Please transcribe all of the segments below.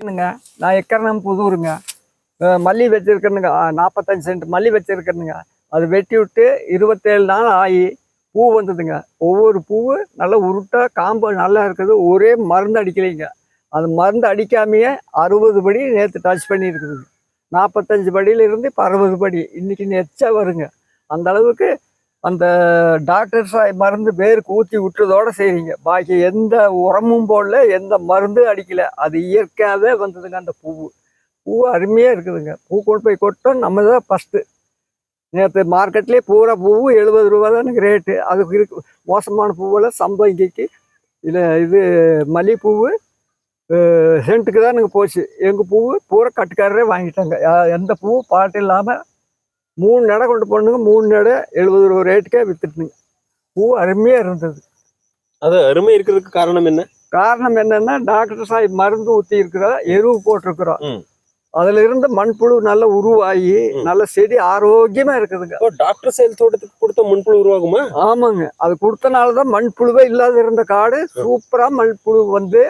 என்னங்க நான் எக்கரணம் புதூருங்க மல்லி வச்சிருக்கேனுங்க நாற்பத்தஞ்சு சென்ட் மல்லி வச்சிருக்கேனுங்க அது வெட்டி விட்டு இருபத்தேழு நாள் ஆகி பூ வந்ததுங்க. ஒவ்வொரு பூவு நல்லா உருட்டாக காம்பு நல்லா இருக்குது. ஒரே மருந்து அடிக்கலைங்க. அது மருந்து அடிக்காமையே அறுபது படி நேற்று டச் பண்ணியிருக்குதுங்க. நாற்பத்தஞ்சு படியிலிருந்து இப்போ அறுபது படி. இன்றைக்கி நெச்சா வருங்க. அந்த அளவுக்கு அந்த டாக்டர் சாய் மருந்து வேருக்கு ஊற்றி விட்டுறதோட செய்வீங்க பாக்கி எந்த உரமும் போடல எந்த மருந்து அடிக்கலை. அது இயற்கையாகவே வந்ததுங்க அந்த பூவு. பூ அருமையாக இருக்குதுங்க. பூ கொண்டு போய் கொட்டோம் நம்ம தான் ஃபஸ்ட்டு நேற்று மார்க்கெட்லேயே பூரா பூவு எழுபது ரூபா தான் எனக்கு ரேட்டு அதுக்கு இருக்கு மோசமான பூவெல்லாம் சம்பங்கிக்கு. இல்லை இது மல்லிகைப்பூவு சென்ட்டுக்கு தான் எனக்கு போச்சு. எங்கள் பூவு பூரா கட்டுக்காரரே வாங்கிட்டாங்க. எந்த பூவும் பாட்டு இல்லாமல் மூணு நடை கொண்டு போனுங்க மூணு நடை எழுபது ரூபா ரேட்டுக்கே வித்துட்டுங்க. பூ அருமையாக இருந்தது. அது அருமை இருக்கிறதுக்கு காரணம் என்ன? காரணம் என்னன்னா டாக்டர் சாஹிப் மருந்து ஊற்றி இருக்கிறோம் எருவு போட்டிருக்கிறோம். அதுல இருந்து மண்புழு நல்ல உருவாகி. நல்ல செடி ஆரோக்கியமா இருக்குதுங்க. டாக்டர் செயல் தோட்டத்துக்கு கொடுத்த முன்புழு உருவாகுமா? ஆமாங்க. அது கொடுத்தனால தான் மண்புழுவே இல்லாத இருந்த காடு சூப்பரா மண்புழு வந்து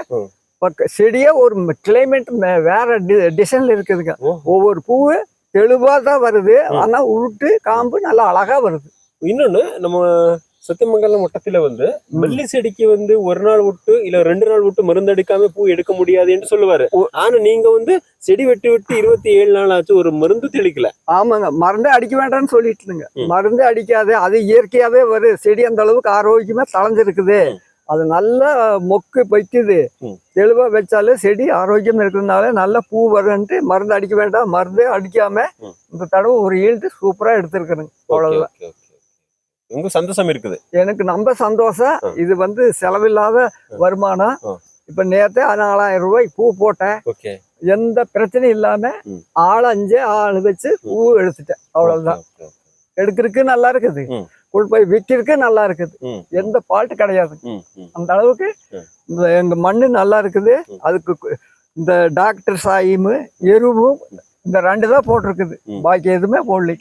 செடியே ஒரு கிளைமேட் வேற டிசைன்ல இருக்குதுங்க. ஒவ்வொரு பூவு தெளிவா தான் வருது. ம். ஆனா உருட்டு காம்பு நல்லா அழகா வருது. இன்னொன்னு நம்ம சத்தியமங்கலம் வட்டத்துல வந்து மல்லி செடிக்கு வந்து ஒரு நாள் விட்டு இல்ல ரெண்டு நாள் விட்டு மருந்து அடிக்காம பூ எடுக்க முடியாது என்று சொல்லுவாரு. ஓ. ஆனா நீங்க வந்து செடி வெட்டி விட்டு இருபத்தி ஏழு நாள் ஆச்சு ஒரு மருந்து தெளிக்கல. ஆமாங்க. மருந்தே அடிக்க வேண்டாம்னு சொல்லிட்டுங்க. ம். மருந்து அடிக்காது. அது இயற்கையாவே வருது. செடி அந்த அளவுக்கு ஆரோக்கியமா தளைஞ்சிருக்குது ம். அது நல்லா மொக்கு வைக்குது. ம். தெளிவா வச்சாலே செடி ஆரோக்கியம் இருக்கிறதுனால நல்ல பூ வரும்ன்ட்டு மருந்து அடிக்க வேண்டாம். மருந்தே அடிக்காம. இந்த தடவை ஒரு ஈல்டு சூப்பரா எடுத்திருக்கிறேங்க okay. உங்க சந்தோஷம் இருக்குது. எனக்கு ரொம்ப சந்தோஷம். இது வந்து செலவில்லாத வருமானம். இப்ப நேத்தே நாலாயிரம் ரூபாய் பூ போட்டேன். எந்த பிரச்சனையும் இல்லாம. ஆள் அஞ்சு ஆள் வச்சு பூ எடுத்துட்டேன். அவ்வளவுதான். எடுக்கிறதுக்கு நல்லா இருக்குது. கொண்டு போய் விற்கிறதுக்கு நல்லா இருக்குது. எந்த ஃபால்ட் கிடையாது. அந்த அளவுக்கு. இந்த எங்க மண்ணு நல்லா இருக்குது. அதுக்கு இந்த டாக்டர் சாயிமு எருவும் இந்த ரெண்டு தான் போட்டிருக்குது. பாக்கி எதுவுமே போடலை.